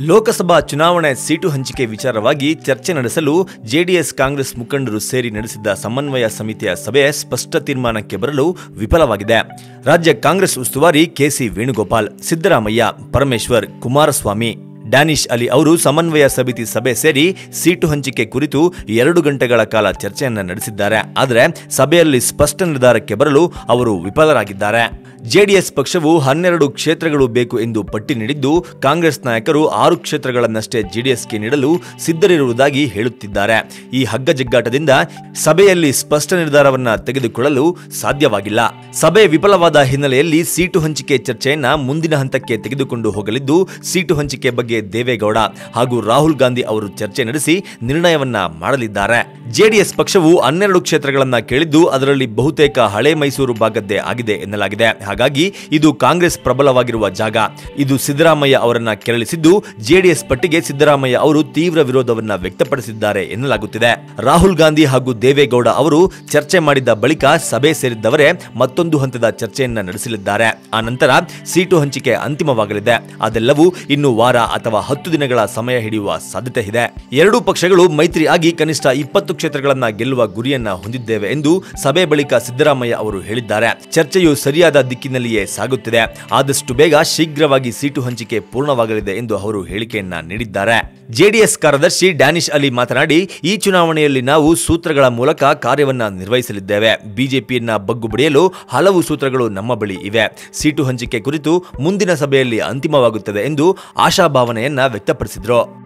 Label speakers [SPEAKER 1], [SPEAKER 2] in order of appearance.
[SPEAKER 1] ಲೋಕಸಭಾ ಚುನಾವಣೆ ಸೀಟು ಹಂಚಿಕೆ ವಿಚಾರವಾಗಿ ಚರ್ಚೆ ನಡೆಸಲು ಜೆಡಿಎಸ್ ಕಾಂಗ್ರೆಸ್ ಮುಖಂಡರು ಸೇರಿ ನಡೆಸಿದ್ದ ಸಮನ್ವಯ ಸಮಿತಿಯ ಸಭೆ ಸ್ಪಷ್ಟ ತೀರ್ಮಾನಕ್ಕೆ ಬರಲು ವಿಫಲವಾಗಿದೆ. ರಾಜ್ಯ ಕಾಂಗ್ರೆಸ್ ಉಸ್ತುವಾರಿ ಕೆಸಿ ವೇಣುಗೋಪಾಲ್, ಸಿದ್ದರಾಮಯ್ಯ, ಪರಮೇಶ್ವರ್, ಕುಮಾರಸ್ವಾಮಿ, ಡ್ಯಾನಿಶ್ ಅಲಿ ಅವರು ಸಮನ್ವಯ ಸಮಿತಿ ಸಭೆ ಸೇರಿ ಸೀಟು ಹಂಚಿಕೆ ಕುರಿತು ಎರಡು ಗಂಟೆಗಳ ಕಾಲ ಚರ್ಚೆಯನ್ನು ನಡೆಸಿದ್ದಾರೆ. ಆದರೆ ಸಭೆಯಲ್ಲಿ ಸ್ಪಷ್ಟ ನಿರ್ಧಾರಕ್ಕೆ ಬರಲು ಅವರು ವಿಫಲರಾಗಿದ್ದಾರೆ. ಜೆಡಿಎಸ್ ಪಕ್ಷವು ಹನ್ನೆರಡು ಕ್ಷೇತ್ರಗಳು ಬೇಕು ಎಂದು ಪಟ್ಟಿ ನೀಡಿದ್ದು, ಕಾಂಗ್ರೆಸ್ ನಾಯಕರು ಆರು ಕ್ಷೇತ್ರಗಳನ್ನಷ್ಟೇ ಜೆಡಿಎಸ್ಗೆ ನೀಡಲು ಸಿದ್ಧರಿರುವುದಾಗಿ ಹೇಳುತ್ತಿದ್ದಾರೆ. ಈ ಹಗ್ಗಜಗ್ಗಾಟದಿಂದ ಸಭೆಯಲ್ಲಿ ಸ್ಪಷ್ಟ ನಿರ್ಧಾರವನ್ನ ತೆಗೆದುಕೊಳ್ಳಲು ಸಾಧ್ಯವಾಗಿಲ್ಲ. ಸಭೆ ವಿಫಲವಾದ ಹಿನ್ನೆಲೆಯಲ್ಲಿ ಸೀಟು ಹಂಚಿಕೆ ಚರ್ಚೆಯನ್ನ ಮುಂದಿನ ಹಂತಕ್ಕೆ ತೆಗೆದುಕೊಂಡು ಹೋಗಲಿದ್ದು, ಸೀಟು ಹಂಚಿಕೆ ಬಗ್ಗೆ ದೇವೇಗೌಡ ಹಾಗೂ ರಾಹುಲ್ ಗಾಂಧಿ ಅವರು ಚರ್ಚೆ ನಡೆಸಿ ನಿರ್ಣಯವನ್ನ ಮಾಡಲಿದ್ದಾರೆ. ಜೆಡಿಎಸ್ ಪಕ್ಷವು ಹನ್ನೆರಡು ಕ್ಷೇತ್ರಗಳನ್ನ ಕೇಳಿದ್ದು, ಅದರಲ್ಲಿ ಬಹುತೇಕ ಹಳೆ ಮೈಸೂರು ಭಾಗದ್ದೇ ಆಗಿದೆ ಎನ್ನಲಾಗಿದೆ. ಹಾಗಾಗಿ ಇದು ಕಾಂಗ್ರೆಸ್ ಪ್ರಬಲವಾಗಿರುವ ಜಾಗ. ಇದು ಸಿದ್ದರಾಮಯ್ಯ ಅವರನ್ನ ಕೆರಳಿಸಿದ್ದು, ಜೆಡಿಎಸ್ ಪಟ್ಟಿಗೆ ಸಿದ್ದರಾಮಯ್ಯ ಅವರು ತೀವ್ರ ವಿರೋಧವನ್ನ ವ್ಯಕ್ತಪಡಿಸಿದ್ದಾರೆ ಎನ್ನಲಾಗುತ್ತಿದೆ. ರಾಹುಲ್ ಗಾಂಧಿ ಹಾಗೂ ದೇವೇಗೌಡ ಅವರು ಚರ್ಚೆ ಮಾಡಿದ್ದ ಬಳಿಕ ಸಭೆ ಸೇರಿದ್ದವರೇ ಮತ್ತೊಂದು ಹಂತದ ಚರ್ಚೆಯನ್ನ ನಡೆಸಲಿದ್ದಾರೆ. ಆ ನಂತರ ಸೀಟು ಹಂಚಿಕೆ ಅಂತಿಮವಾಗಲಿದೆ. ಅದೆಲ್ಲವೂ ಇನ್ನು ವಾರ ಅಥವಾ ಹತ್ತು ದಿನಗಳ ಸಮಯ ಹಿಡಿಯುವ ಸಾಧ್ಯತೆ ಇದೆ. ಎರಡೂ ಪಕ್ಷಗಳು ಮೈತ್ರಿ ಆಗಿ ಕನಿಷ್ಠ ಇಪ್ಪತ್ತು ಕ್ಷೇತ್ರಗಳನ್ನ ಗೆಲ್ಲುವ ಗುರಿಯನ್ನ ಹೊಂದಿದ್ದೇವೆ ಎಂದು ಸಭೆ ಬಳಿಕ ಸಿದ್ದರಾಮಯ್ಯ ಅವರು ಹೇಳಿದ್ದಾರೆ. ಚರ್ಚೆಯು ಸರಿಯಾದ ದಿಕ್ಕಿನಲ್ಲಿಯೇ ಸಾಗುತ್ತಿದೆ. ಆದಷ್ಟು ಬೇಗ ಶೀಘ್ರವಾಗಿ ಸೀಟು ಹಂಚಿಕೆ ಪೂರ್ಣವಾಗಲಿದೆ ಎಂದು ಅವರು ಹೇಳಿಕೆಯನ್ನ ನೀಡಿದ್ದಾರೆ. ಜೆಡಿಎಸ್ ಕಾರ್ಯದರ್ಶಿ ಡ್ಯಾನಿಶ್ ಅಲಿ ಮಾತನಾಡಿ, ಈ ಚುನಾವಣೆಯಲ್ಲಿ ನಾವು ಸೂತ್ರಗಳ ಮೂಲಕ ಕಾರ್ಯವನ್ನ ನಿರ್ವಹಿಸಲಿದ್ದೇವೆ. ಬಿಜೆಪಿಯನ್ನ ಬಗ್ಗು ಬಡಿಯಲು ಹಲವು ಸೂತ್ರಗಳು ನಮ್ಮ ಬಳಿ ಇವೆ. ಸೀಟು ಹಂಚಿಕೆ ಕುರಿತು ಮುಂದಿನ ಸಭೆಯಲ್ಲಿ ಅಂತಿಮವಾಗುತ್ತದೆ ಎಂದು ಆಶಾಭಾವನೆಯನ್ನ ವ್ಯಕ್ತಪಡಿಸಿದ್ರು.